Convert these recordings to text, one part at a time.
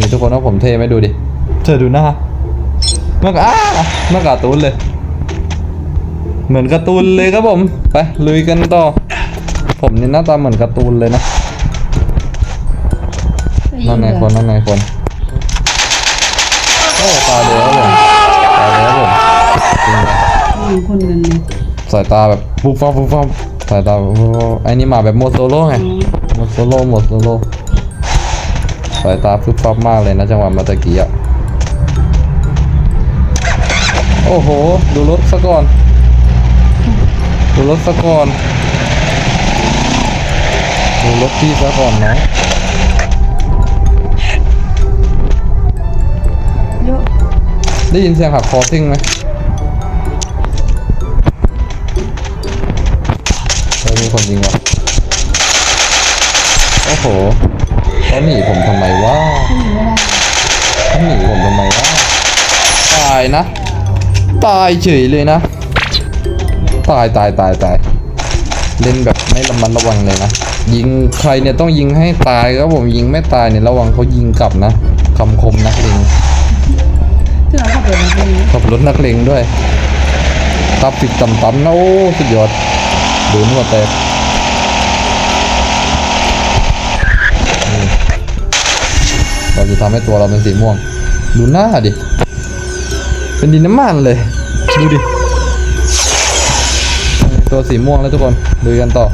นี่ทุกคนว่าผมเท่ไหมดูดิ เธอดูหน้าเมื่ออ้าเมื่อการ์ตูนเลย เหมือนการ์ตูนเลยครับผม ไปลุยกันต่อ ผมนี่หน้าตาเหมือนการ์ตูนเลยนะนั่นไงคนนั่นไงคนโอ้ตายแล้วผมตายแล้วผมจริงเลยมีคนกันเลยสายตาแบบปุ๊บฟับปุ๊บฟับสายตาแบบปุ๊บฟับไอ้นี่มาแบบโมดโซโล่ไงโมดโซโล่โมดโซโล่ สายตาปุ๊บฟับมากเลยนะจังหวะมาตะกี้อะ โอ้โห ดูรถซะก่อน ดูรถซะก่อน ดูรถพี่ซะก่อนนะเยอะได้ยินเสียงหักคอซิ่งไหมมีคนยิงวะโอ้โห เขาหนีผมทำไมวะไม่ได้เขาหนีผมทำไมวะตายนะ ตายเฉยเลยนะ ตายตายตายตายเล่นแบบไม่ระมัดระวังเลยนะ ยิงใครเนี่ยต้องยิงให้ตายครับผมยิงไม่ตายเนี่ยระวังเขายิงกลับนะคำคมนักเลงที่เราขับรถมาตรงขับรถนักเลงด้วยขับปิดต่ำๆนะโอ้สุดยอดดูนวแต่นี่ เราจะทำให้ตัวเราเป็นสีม่วง ดูหน้าดิ เป็นดินน้ำมันเลย ดูดิ ตัวสีม่วงแล้วทุกคนดูกันต่อ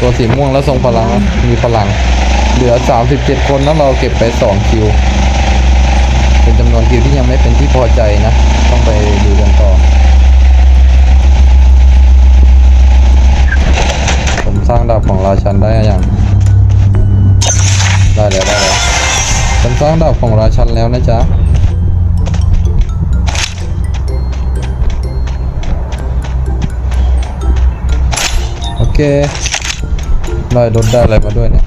ตัวสีม่วงแล้วทรงพลัง มีพลัง เหลือ 37 คนแล้วเราเก็บไป 2 คิว เป็นจำนวนคิวที่ยังไม่เป็นที่พอใจนะ ต้องไปดูกันต่อผมสร้างดาบของราชันได้ยังได้างดาบของราชันแล้วนะจ๊ะโอเคได้รถได้อะไรมาด้วยเนี่ย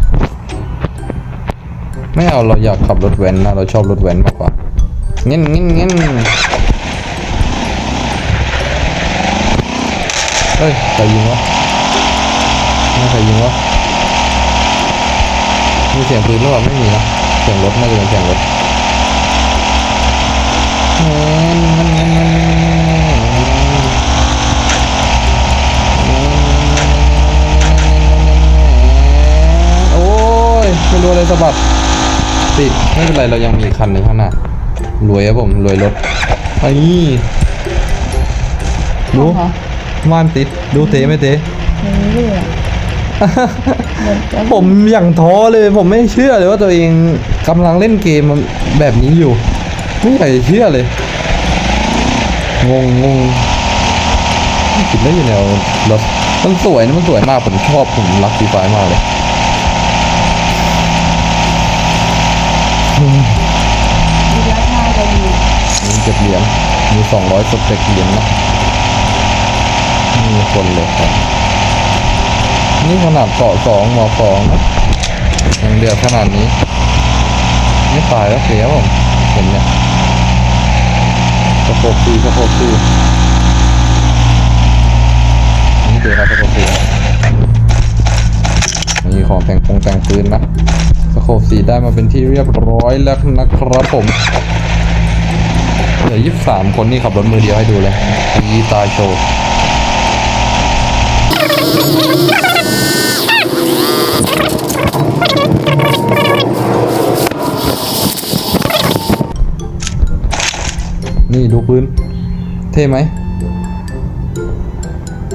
ไม่เอาเราอยากขับรถแว้นนะเราชอบรถแว้นมากกว่าเงี้ยเงี้ยเงี้ยเฮ้ยใครยิงวะไม่ใครยิงวะมีเสียงปืนหรือเปล่าไม่มีนะ เสียงรถน่าจะเป็นเสียงรถเงี้ยเงี้ยเงี้ยเงี้ยเงี้ยโอ้ยไม่รู้อะไรสะบัดติดไม่เป็นไรเรายังมีคันหนึ่งข้างหน้ารวยครับผมรวยรถไอ้นี่ดูเหรอม่านติดดูเตะไม่เตะเออเรื่อยเหมือนจะผมอย่างท้อเลยผมไม่เชื่อเลยว่าตัวเอง กำลังเล่นเกมแบบนี้อยู่ ไม่อยากจะเชื่อเลย งงงงคิดได้ยังไงวรถมันสวยนะมันสวยมาก ผมชอบผมรักสีฟ้ามากเลยดูราคาเราอยู่มีเจ็ดเหรียญมีสองร้อยสเต็กเหรียญนะมีคนเลยครับ นี่ขนาดเกาะสองหมอสองนะยังเดือดขนาดนี้ ไม่ายแล้วเสียผมเห็นเนี่ยสะโพกซีสะโพกซีนี่เดือดครับสะโพกซีมีของแต่งปงแต่งปืนนะสะโพกซีได้มาเป็นที่เรียบร้อยแล้วนะครับผมเหลือยี่สิบสามคนนี่ขับรถมือเดียวให้ดูเลยยีตาโชว์ นี่ดูปืนเท่ไหม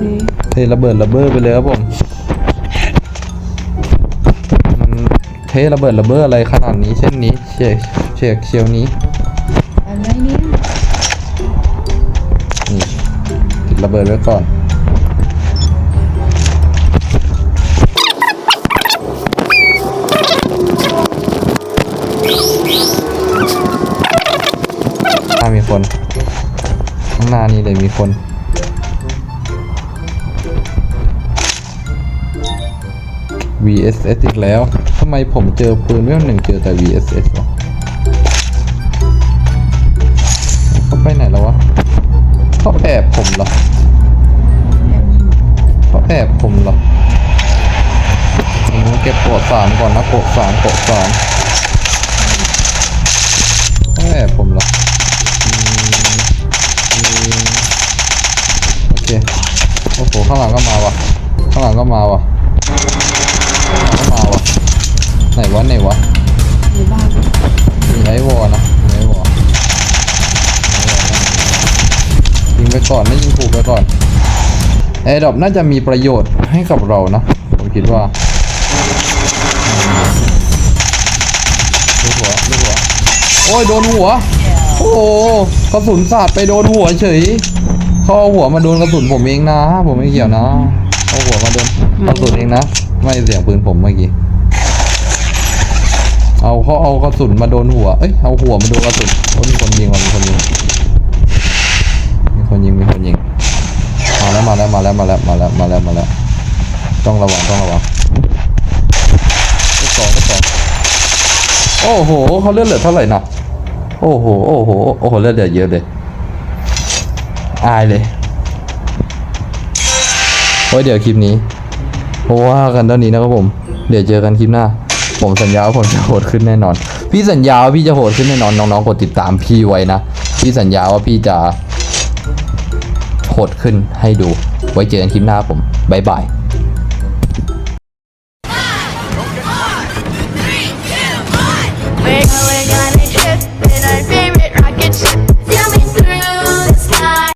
นี่เทระเบิดระเบ้อไปเลยครับผมมันเทระเบิดระเบ้ออะไรขนาดนี้เช่นนี้เชกเชกเชียวนี้อะไรเนี่ยนี่ติดระเบิดไว้ก่อน มีคน ข้างหน้านี่เลยมีคน VSS อีกแล้วทำไมผมเจอปืนเวลหนึ่งเจอแต่ VSS วะเขาไปไหนแล้ววะเขาแอบผมเหรอเขาแอบผมเหรอผมเก็บโปะสามก่อนนะโปะสามโปะสามเข้า ข้างหลังก็มาวะข้างหลังก็มาวะข้างหลังก็มาวะไหนวะไหนวะในบ้านมีไอวอนะมีไอวอยิงไปก่อนนะยิงถูกไปก่อนแอร์ดรอปน่าจะมีประโยชน์ให้กับเรานะ ผมคิดว่าลูหัวลูหัว โอ้ยโดนหัว โอ้กระสุนสาดไปโดนหัวเฉย เขาเอาหัวมาโดนกระสุนผมเองนะ ผมไม่เกี่ยวนะเอาหัวมาโดนกระสุนเองนะ ไม่เสียงปืนผมเมื่อกี้ เอาเขาเอากระสุนมาโดนหัว เอ้ย เอาหัวมาโดนกระสุนมีคนยิงมีคนยิงมีคนยิงมีคนยิง มาแล้วมาแล้วมาแล้วมาแล้วมาแล้วมาแล้วมาแล้ว ต้องระวังต้องระวังลูกสองลูกสองโอ้โหเขาเลือดเหลือเท่าไหร่นะโอ้โห โอ้โห โอ้โห เลือดเหลือเยอะเลย อายเลยโอ้เดี๋ยวคลิปนี้โอ้ว่ากันเท่านี้นะครับผม เดี๋ยวเจอกันคลิปหน้า ผมสัญญาว่าผมจะโหดขึ้นแน่นอน พี่สัญญาว่าพี่จะโหดขึ้นแน่นอนน้องๆกดติดตามพี่ไว้นะ พี่สัญญาว่าพี่จะโหดขึ้นให้ดู ไว้เจอกันคลิปหน้าผมบายบายเ